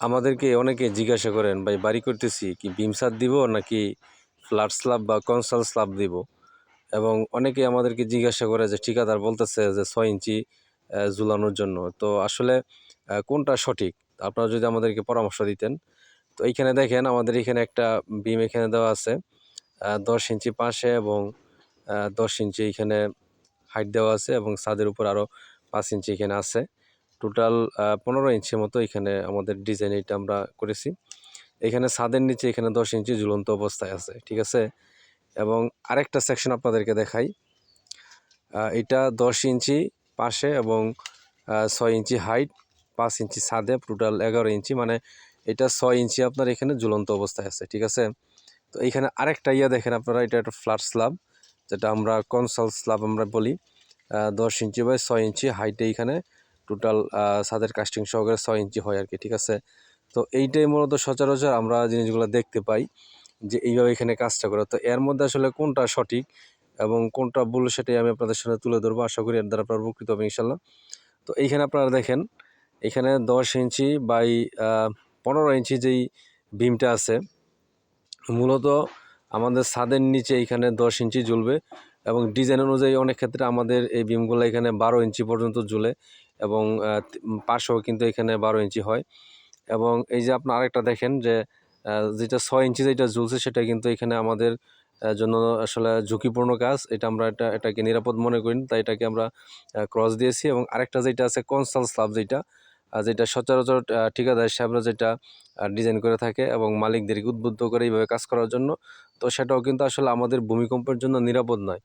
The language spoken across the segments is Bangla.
আমাদেরকে অনেকে জিজ্ঞাসা করেন, ভাই, বাড়ি করতেছি, কি বিম দিব নাকি ফ্ল্যাট স্ল্যাব বা কনসাল স্ল্যাব দিব? এবং অনেকে আমাদেরকে জিজ্ঞাসা করে যে, ঠিকাদার বলতেছে যে, ছয় ইঞ্চি ঝুলানোর জন্য। তো আসলে কোনটা সঠিক? আপনারা যদি আমাদেরকে পরামর্শ দিতেন। তো এইখানে দেখেন, আমাদের এখানে একটা বিম এখানে দেওয়া আছে দশ ইঞ্চি পাশে এবং দশ ইঞ্চি এখানে হাইট দেওয়া আছে এবং ছাদের উপর আরও পাঁচ ইঞ্চি এখানে আছে। টোটাল পনেরো ইঞ্চির মতো এখানে আমাদের ডিজাইন এটা আমরা করেছি। এখানে ছাদের নিচে এখানে দশ ইঞ্চি ঝুলন্ত অবস্থায় আছে, ঠিক আছে? এবং আরেকটা সেকশন আপনাদেরকে দেখাই। এটা দশ ইঞ্চি পাশে এবং ছয় ইঞ্চি হাইট পাঁচ ইঞ্চি ছাদে টোটাল এগারো ইঞ্চি মানে এটা ছয় ইঞ্চি আপনার এখানে ঝুলন্ত অবস্থায় আছে, ঠিক আছে? তো এইখানে আরেকটা ইয়া দেখেন আপনারা, এটা একটা ফ্ল্যাট স্ল্যাব যেটা আমরা কনসাল স্ল্যাব আমরা বলি। দশ ইঞ্চি বাই ছয় ইঞ্চি হাইটে এইখানে টোটাল ছাদের কাস্টিং সহকারে ছয় ইঞ্চি হয় আর কি ঠিক আছে? তো এইটাই মূলত সচরাচর আমরা জিনিসগুলো দেখতে পাই যে এইভাবে এখানে কাজটা করে। তো এর মধ্যে আসলে কোনটা সঠিক এবং কোনটা ভুল সেটাই আমি আপনাদের সাথে তুলে ধরবো। আশা করি এর দ্বারা আপনারা উপকৃত ইনশাল্লাহ তো এইখানে আপনারা দেখেন, এখানে দশ ইঞ্চি বাই পনেরো ইঞ্চি যেই বিমটা আছে, মূলত আমাদের ছাদের নিচে এখানে দশ ইঞ্চি ঝুলবে এবং ডিজাইন অনুযায়ী অনেক ক্ষেত্রে আমাদের এই বিমগুলো এখানে বারো ইঞ্চি পর্যন্ত ঝুলে এবং পাশেও কিন্তু এখানে বারো ইঞ্চি হয়। এবং এই যে আপনার আরেকটা দেখেন যে যেটা ছয় ইঞ্চি যেটা ঝুলছে সেটা কিন্তু এখানে আমাদের জন্য আসলে ঝুঁকিপূর্ণ কাজ। এটা আমরা এটা এটাকে নিরাপদ মনে করি তাই এটাকে আমরা ক্রস দিয়েছি। এবং আরেকটা যেটা আছে কনসাল স্লাব যেটা যেটা সচরাচর ঠিকাদার সাহেবরা যেটা ডিজাইন করে থাকে এবং মালিকদেরকে উদ্বুদ্ধ করে এইভাবে কাজ করার জন্য, তো সেটাও কিন্তু আসলে আমাদের ভূমিকম্পের জন্য নিরাপদ নয়।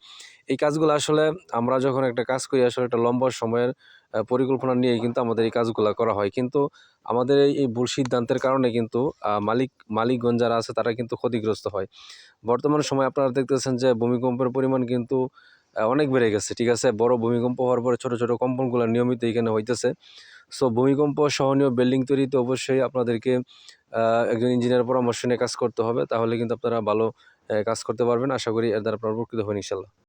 এই কাজগুলো আসলে আমরা যখন একটা কাজ করি, আসলে একটা লম্বা সময়ের পরিকল্পনা নিয়ে কিন্তু আমাদের এই কাজগুলো করা হয়। কিন্তু আমাদের এই এই ভুল সিদ্ধান্তের কারণে কিন্তু মালিক, মালিকগণ যারা আছে তারা কিন্তু ক্ষতিগ্রস্ত হয়। বর্তমান সময়ে আপনারা দেখতেছেন যে ভূমিকম্পের পরিমাণ কিন্তু অনেক বেড়ে গেছে, ঠিক আছে? বড় ভূমিকম্প হওয়ার পরে ছোট, ছোটো কম্পনগুলো নিয়মিত এখানে হইতেছে। সো ভূমিকম্প, সহনীয় বিল্ডিং তৈরিতে অবশ্যই আপনাদেরকে একজন ইঞ্জিনিয়ার পরামর্শ নিয়ে কাজ করতে হবে। তাহলে কিন্তু আপনারা ভালো কাজ করতে পারবেন। আশা করি এর দ্বারা উপকৃত হবেন ইনশাল্লাহ।